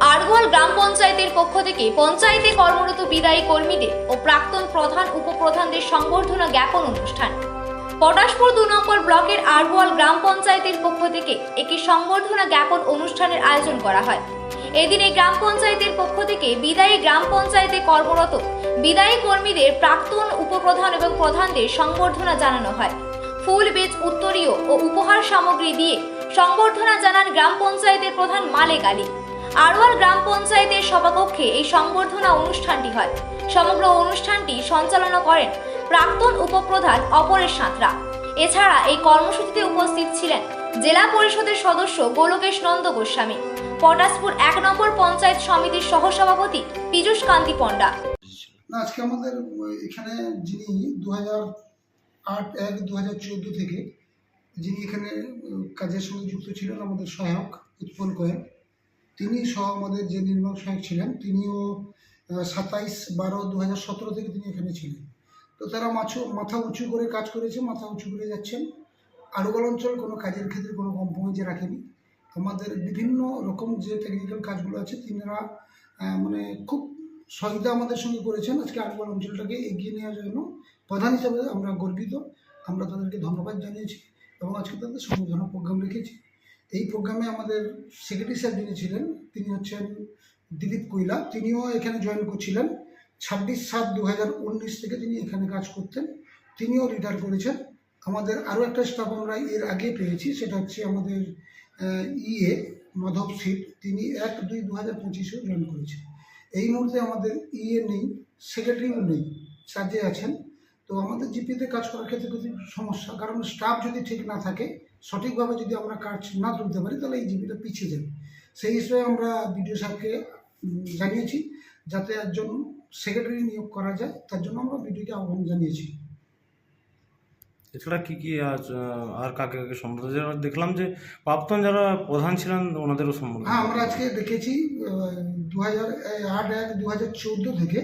আড়গোয়াল গ্রাম পঞ্চায়েতের পক্ষ থেকে পঞ্চায়েতে কর্মরত বিদায়ী কর্মীদের ও প্রাক্তন প্রধান উপপ্রধানদের সংবর্ধনা জ্ঞাপন অনুষ্ঠান। পটাশপুর দু নম্বর ব্লকের আড়গোয়াল গ্রাম পঞ্চায়েতের পক্ষ থেকে একটি সংবর্ধনা জ্ঞাপন অনুষ্ঠানের আয়োজন করা হয়। এদিন এই গ্রাম পঞ্চায়েতের পক্ষ থেকে বিদায়ী গ্রাম পঞ্চায়েতে কর্মরত বিদায়ী কর্মীদের প্রাক্তন উপপ্রধান এবং প্রধানদের সংবর্ধনা জানানো হয়। ফুল, বীজ, উত্তরীয় ও উপহার সামগ্রী দিয়ে সংবর্ধনা জানান গ্রাম পঞ্চায়েতের প্রধান মালেক আলী। আরওয়াল গ্রাম পঞ্চায়েতের সভাকক্ষে এই সংবর্ধনা অনুষ্ঠানটি হয়। সমগ্র অনুষ্ঠানটি সঞ্চালনা করেন প্রাক্তন উপপ্রধান অপরেশ সাঁতরা। এছাড়া এই কর্মসূচিতে উপস্থিত ছিলেন জেলা পরিষদের সদস্য গোলকেশ নন্দ গোস্বামী, পটাশপুর এক নম্বর পঞ্চায়েত সমিতির সহসভাপতি পীযূষ কান্তি পণ্ডা। আজকে আমাদের, এখানে যিনি দু আট, এক দু থেকে যিনি এখানে কাজের সঙ্গে যুক্ত ছিলেন, আমাদের সহায়ক উৎপল কয়েন তিনি সহ আমাদের যে নির্মাণ সহায়ক ছিলেন, তিনিও সাতাইশ বারো দু হাজার সতেরো থেকে তিনি এখানে ছিলেন। তো তারা মাছ, মাথা উঁচু করে কাজ করেছে, মাথা উঁচু করে যাচ্ছেন। আড়ুগল অঞ্চল কোনো কাজের ক্ষেত্রে কোনো কম্প্রোমাইজে রাখেনি। আমাদের বিভিন্ন রকম যে টেকনিক্যাল কাজগুলো আছে, তিনারা মানে খুব সহিতা আমাদের সঙ্গে করেছেন। আজকে আড়ুগল অঞ্চলটাকে এগিয়ে নেওয়ার জন্য প্রধান হিসাবে আমরা গর্বিত। আমরা তাদেরকে ধন্যবাদ জানিয়েছি এবং আজকে তাদের সংবর্ধনা প্রোগ্রাম রেখেছি এই প্রোগ্রামে আমাদের সেক্রেটারি স্যার যিনি ছিলেন, তিনি হচ্ছেন দিলীপ কৈলা তিনিও এখানে জয়েন করছিলেন। ছাব্বিশ সাত দু থেকে তিনি এখানে কাজ করতেন। তিনিও রিটায়ার করেছেন। আমাদের আরও একটা স্টাফ আমরা এর আগে পেয়েছি, সেটা হচ্ছে আমাদের ইএ মাধব সিট তিনি এক দুই দু হাজার পঁচিশেও জয়েন করেছেন। এই মুহূর্তে আমাদের ইএ নেই সেক্রেটারিও নেই চার্জে আছেন। তো আমাদের জিপিতে কাজ করার ক্ষেত্রে কিছু সমস্যা কারণ স্টাফ যদি ঠিক না থাকে সঠিকভাবে যদি আমরা কাজ না তুলতে পারি তাহলে এই জিপিটা পিছিয়ে যাবে। সেই হিসেবে আমরা বিডিও সাহেবকে জানিয়েছি যাতে একজন সেক্রেটারি নিয়োগ করা যায় তার জন্য আমরা বিডিওকে আহ্বান জানিয়েছি। এছাড়া কী কী আজ আর কাকে কাকে সম্বোধন যারা দেখলাম যে প্রাপ্তন যারা প্রধান ছিলেন ওনাদেরও সম্বোধন হ্যাঁ আমরা আজকে দেখেছি দু হাজার আট এক দু হাজার চৌদ্দো থেকে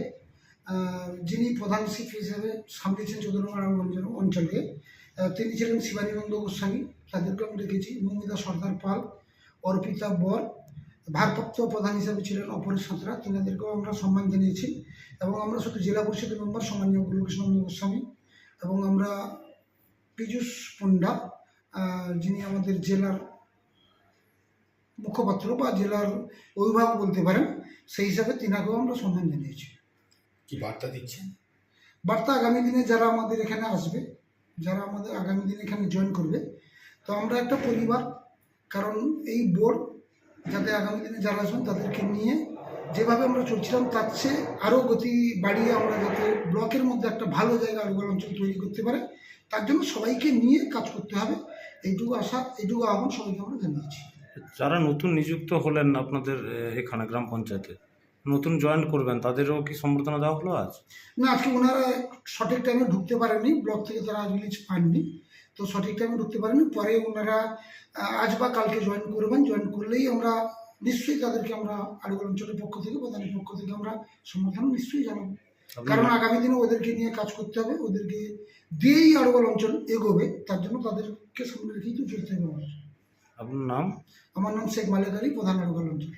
যিনি প্রধান শিপ হিসেবে সামলেছেন চৌদ্দগ্রাম অঞ্চল তিনি ছিলেন শিবানীনন্দ গোস্বামী। তাদেরকে আমি দেখেছি। মৌমিতা সর্দার পাল, অর্পিতা বর, ভারপ্রাপ্ত প্রধান হিসেবে ছিলেন অপরেশ সাঁতরা। তিনাদেরকেও আমরা সম্মান জানিয়েছি। এবং আমরা শুধু জেলা পরিষদের মেম্বার সম্মানীয় গোলকৃষ্ণন্দ গোস্বামী এবং আমরা পীযূষ পণ্ডা যিনি আমাদের জেলার মুখপাত্র বা জেলার অভিভাবক বলতে পারেন, সেই হিসাবে তিনাকেও আমরা সম্মান জানিয়েছি। কি বার্তা দিচ্ছেন? বার্তা আগামী দিনে যারা আমাদের এখানে আসবে যারা আমাদের আগামী দিনে এখানে জয়েন করবে তো আমরা একটা পরিবার কারণ এই বোর্ড যাতে আগামী দিনে যারা আসবেন তাদেরকে নিয়ে যেভাবে আমরা চলছিলাম তার চেয়ে আরও গতি বাড়িয়ে আমরা যাতে ব্লকের মধ্যে একটা ভালো জায়গা আলুগল অঞ্চল তৈরি করতে পারে তার জন্য সবাইকে নিয়ে কাজ করতে হবে। এইটুকু আশা এইটুকু আহ্বান সবাইকে আমরা জানিয়েছি। যারা নতুন নিযুক্ত হলেন আপনাদের এখানে গ্রাম পঞ্চায়েতে নতুন জয়েন করবেন তাদেরও কি সম্বর্ধনা দেওয়া হলো আজ? না আজকে ওনারা সঠিক টাইমে ঢুকতে পারেননি ব্লক থেকে তারা রিলিজ পাননি। তো সঠিক টাইমে ঢুকতে পারেনি পরে ওনারা আজ বা কালকে জয়েন করবেন। জয়েন করলেই আমরা নিশ্চয়ই তাদেরকে আমরা আড়ুগল অঞ্চলের পক্ষ থেকে প্রধানের পক্ষ থেকে আমরা সমর্থন নিশ্চয়ই জানাব। কারণ আগামী দিনে ওদেরকে নিয়ে কাজ করতে হবে ওদেরকে দিয়েই আড়ুগল অঞ্চল এগোবে তার জন্য তাদেরকে সামনে রেখেই তো চলতে হবে আমাদের। আপনার নাম? আমার নাম শেখ মালেক আলী প্রধান আড়ুগল অঞ্চল